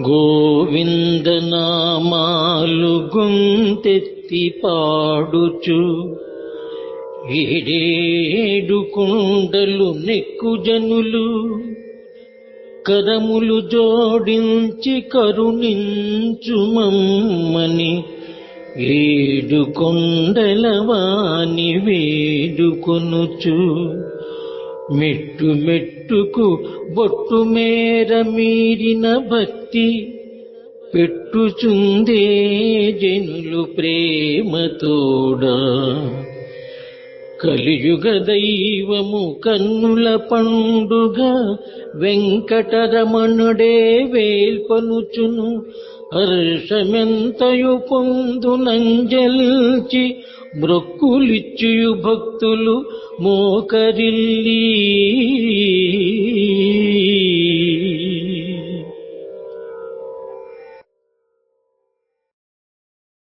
గోవిందనామాలు గొంతెత్తి పాడుచు. ఏడేడు కుండలు నెక్కు జనులు కరములు జోడించి కరుణించు మమ్మని. ఏడు కొండల వాణి వేడుకొనుచు. మెట్టు మెట్టుకు బొట్టు మేర మీరిన భక్తి పెట్టుచుందే జనులు ప్రేమతోడా. కలియుగ దైవము కన్నుల పండుగ వెంకటరమణుడే వేల్పనుచును. హర్షమెంతయు పొందునంజల్చి మ్రొక్కులిచ్చుయు భక్తులు మోకరిల్లీ